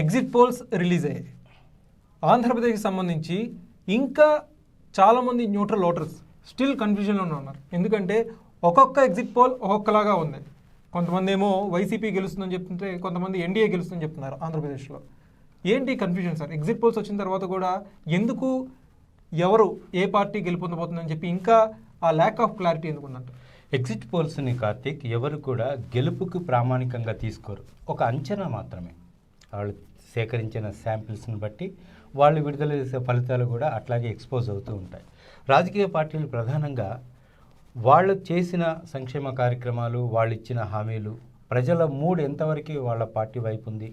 Exit polls release అయ్యాయి. ఆంధ్రప్రదేశ్కి సంబంధించి ఇంకా చాలామంది న్యూట్రల్ ఓటర్స్ స్టిల్ కన్ఫ్యూజన్లోనే ఉన్నారు. ఎందుకంటే ఒక్కొక్క ఎగ్జిట్ పోల్ ఒక్కొక్కలాగా ఉంది. కొంతమంది ఏమో వైసీపీ గెలుస్తుందని చెప్తుంటే కొంతమంది ఎన్డీఏ గెలుస్తుందని చెప్తున్నారు ఆంధ్రప్రదేశ్లో. ఏంటి కన్ఫ్యూజన్ సార్? ఎగ్జిట్ పోల్స్ వచ్చిన తర్వాత కూడా ఎందుకు ఎవరు ఏ పార్టీ గెలుపొందబోతుందని చెప్పి ఇంకా ఆ ల్యాక్ ఆఫ్ క్లారిటీ ఎందుకు ఎగ్జిట్ పోల్స్ని కార్తీక్ ఎవరు కూడా గెలుపుకు ప్రామాణికంగా తీసుకోరు. ఒక అంచనా మాత్రమే. వాళ్ళు సేకరించిన శాంపిల్స్ని బట్టి వాళ్ళు విడుదల చేసే ఫలితాలు కూడా అట్లాగే ఎక్స్పోజ్ అవుతూ ఉంటాయి. రాజకీయ పార్టీలు ప్రధానంగా వాళ్ళు చేసిన సంక్షేమ కార్యక్రమాలు వాళ్ళు ఇచ్చిన హామీలు ప్రజల మూడ్ ఎంతవరకు వాళ్ళ పార్టీ వైపు ఉంది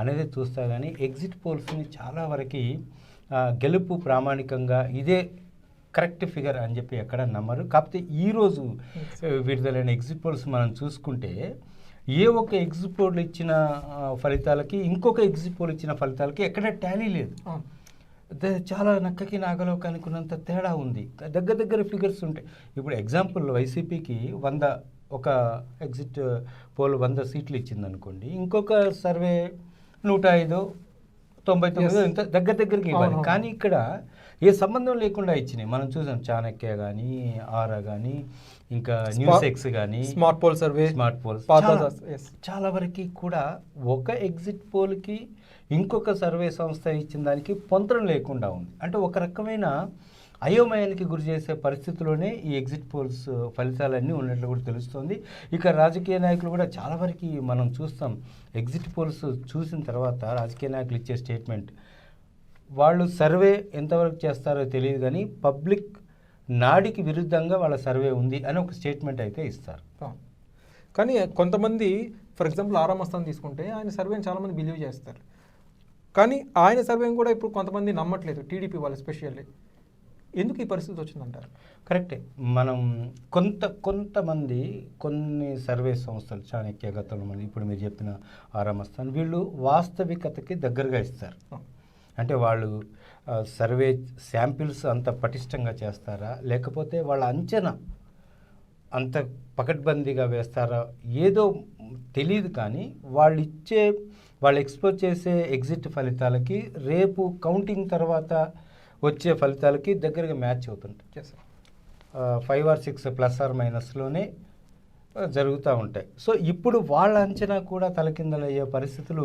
అనేది చూస్తా కానీ ఎగ్జిట్ పోల్స్ని చాలా వరకు గెలుపు ప్రామాణికంగా ఇదే కరెక్ట్ ఫిగర్ అని చెప్పి ఎక్కడ నమ్మరు. కాకపోతే ఈరోజు విడుదలైన ఎగ్జిట్ పోల్స్ మనం చూసుకుంటే ఏ ఒక్క ఎగ్జిట్ పోల్ ఇచ్చిన ఫలితాలకి ఇంకొక ఎగ్జిట్ పోల్ ఇచ్చిన ఫలితాలకి ఎక్కడ టాలీ లేదు. చాలా నక్కకి నాగలోకి అనుకున్నంత తేడా ఉంది. దగ్గర దగ్గర ఫిగర్స్ ఉంటాయి. ఇప్పుడు ఎగ్జాంపుల్ వైసీపీకి వంద ఒక ఎగ్జిట్ పోల్ వంద సీట్లు ఇచ్చింది అనుకోండి ఇంకొక సర్వే నూట ఐదు తొంభై తొమ్మిది. ఇంత దగ్గర దగ్గరికి ఇవ్వాలి. కానీ ఇక్కడ ఏ సంబంధం లేకుండా ఇచ్చినాయి. మనం చూసాం చాణక్య కానీ ఆరా కానీ ఇంకా న్యూస్ ఎక్స్ కానీ smart poll survey smart polls పాత చాలా- వరకు కూడా ఒక ఎగ్జిట్ పోల్కి ఇంకొక సర్వే సంస్థ ఇచ్చిన దానికి పొంతన లేకుండా ఉంది. అంటే ఒక రకమైన అయోమయానికి గురి చేసే పరిస్థితిలోనే ఈ ఎగ్జిట్ పోల్స్ ఫలితాలన్నీ ఉన్నట్లు కూడా తెలుస్తోంది. ఇక రాజకీయ నాయకులు కూడా చాలా వరకు మనం చూస్తాం. ఎగ్జిట్ పోల్స్ చూసిన తర్వాత రాజకీయ నాయకులు ఇచ్చే స్టేట్మెంట్ వాళ్ళు సర్వే ఎంతవరకు చేస్తారో తెలియదు కానీ పబ్లిక్ నాడికి విరుద్ధంగా వాళ్ళ సర్వే ఉంది అని ఒక స్టేట్మెంట్ అయితే ఇస్తారు. కానీ కొంతమంది ఫర్ ఎగ్జాంపుల్ ఆరామస్థానం తీసుకుంటే ఆయన సర్వేని చాలామంది బిలీవ్ చేస్తారు. కానీ ఆయన సర్వేని కూడా ఇప్పుడు కొంతమంది నమ్మట్లేదు టీడీపీ వాళ్ళు ఎస్పెషల్లీ ఎందుకు ఈ పరిస్థితి వచ్చిందంటారు? కరెక్టే. మనం కొంత కొంతమంది కొన్ని సర్వే సంస్థలు చాణక్య గతంలో మంది ఇప్పుడు మీరు చెప్పిన ఆరామస్థాన్ వీళ్ళు వాస్తవికతకి దగ్గరగా ఇస్తారు. అంటే వాళ్ళు సర్వే శాంపిల్స్ అంత పటిష్టంగా చేస్తారా? లేకపోతే వాళ్ళ అంచనా అంత పకడ్బందీగా వేస్తారా? ఏదో తెలియదు కానీ వాళ్ళు ఇచ్చే వాళ్ళు ఎక్స్పోజ్ చేసే ఎగ్జిట్ ఫలితాలకి రేపు కౌంటింగ్ తర్వాత వచ్చే ఫలితాలకి దగ్గరగా మ్యాచ్ అవుతుంటాయి. Five or six plus or మైనస్లోనే జరుగుతూ ఉంటాయి. సో ఇప్పుడు వాళ్ళ అంచనా కూడా తలకిందలయ్యే పరిస్థితులు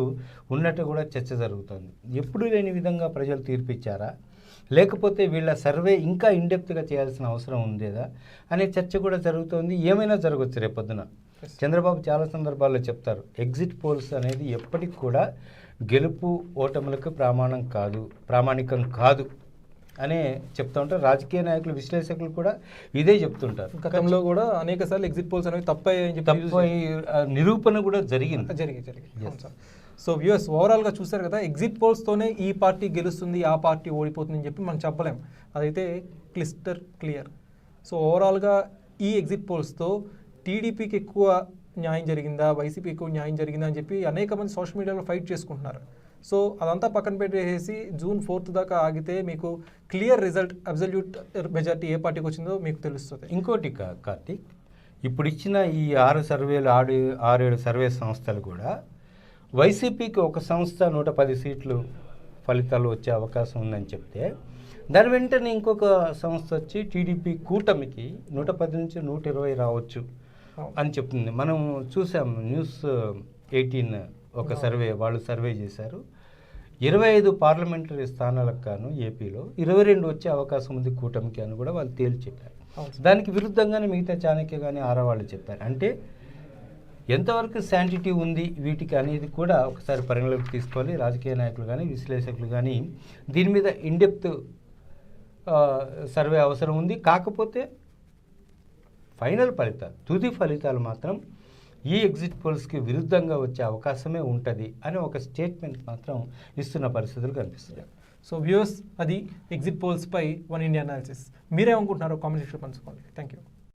ఉన్నట్టు కూడా చర్చ జరుగుతుంది. ఎప్పుడు లేని విధంగా ప్రజలు తీర్పిచ్చారా? లేకపోతే వీళ్ళ సర్వే ఇంకా ఇండెప్త్గా చేయాల్సిన అవసరం ఉండేదా? అనే చర్చ కూడా జరుగుతోంది. ఏమైనా జరగవచ్చు రేపొద్దున. చంద్రబాబు చాలా సందర్భాల్లో చెప్తారు ఎగ్జిట్ పోల్స్ అనేది ఎప్పటికి కూడా గెలుపు ఓటములకు ప్రమాణం కాదు ప్రామాణికం కాదు. అనే చెప్తా ఉంటారు. రాజకీయ నాయకులు విశ్లేషకులు కూడా ఇదే చెప్తుంటారు. గతంలో కూడా అనేక సార్లు ఎగ్జిట్ పోల్స్ అనేవి తప్పని చెప్పి తప్ప నిరూపణ కూడా జరిగింది. జరిగి జరిగి Yes. అవును సార్. సో వ్యూఎస్ ఓవరాల్గా చూశారు కదా ఎగ్జిట్ పోల్స్తోనే ఈ పార్టీ గెలుస్తుంది ఆ పార్టీ ఓడిపోతుంది అని చెప్పి మనం చెప్పలేం. అదైతే క్లిస్టర్ క్లియర్. సో ఓవరాల్గా ఈ ఎగ్జిట్ పోల్స్తో టీడీపీకి ఎక్కువ న్యాయం జరిగిందా వైసీపీ ఎక్కువ న్యాయం జరిగిందా అని చెప్పి అనేక మంది సోషల్ మీడియాలో ఫైట్ చేసుకుంటున్నారు. సో అదంతా పక్కన పెట్టేసి జూన్ ఫోర్త్ దాకా ఆగితే మీకు క్లియర్ రిజల్ట్ అబ్జల్యూట్ మెజార్టీ ఏ పార్టీకి వచ్చిందో మీకు తెలుస్తుంది. ఇంకోటి కార్తీక్ ఇప్పుడు ఇచ్చిన ఈ ఆరు సర్వేలు ఆరు ఆరు ఏడు సర్వే సంస్థలు కూడా వైసీపీకి ఒక సంస్థ నూట పది సీట్లు ఫలితాలు వచ్చే అవకాశం ఉందని చెప్తే దాని వెంటనే ఇంకొక సంస్థ వచ్చి టీడీపీ కూటమికి నూట పది నుంచి నూట ఇరవై రావచ్చు అని చెప్తుంది. మనం చూసాం న్యూస్ ఎయిటీన్ ఒక సర్వే వాళ్ళు సర్వే చేశారు. ఇరవై ఐదు పార్లమెంటరీ స్థానాలకు గాను ఏపీలో ఇరవై రెండు వచ్చే అవకాశం ఉంది కూటమికి అని కూడా వాళ్ళు తేల్చి చెప్పారు. దానికి విరుద్ధంగానే మిగతా చాణక్య కానీ ఆరా వాళ్ళు చెప్పారు. అంటే ఎంతవరకు శాంటిటీ ఉంది వీటికి అనేది కూడా ఒకసారి పరిగణలోకి తీసుకోవాలి. రాజకీయ నాయకులు కానీ విశ్లేషకులు కానీ దీని మీద ఇన్డెప్త్ సర్వే అవసరం ఉంది. కాకపోతే ఫైనల్ ఫలితాలు తుది ఫలితాలు మాత్రం ఈ ఎగ్జిట్ పోల్స్కి విరుద్ధంగా వచ్చే అవకాశమే ఉంటుంది అని ఒక స్టేట్మెంట్ మాత్రం ఇస్తున్న పరిస్థితులు కనిపిస్తున్నాయి. సో వ్యూస్ అది ఎగ్జిట్ పోల్స్పై వన్ ఇండియా అనాలిసిస్. మీరేమనుకుంటున్నారో కామెంట్ సెక్షన్ పంచుకోండి. Thank you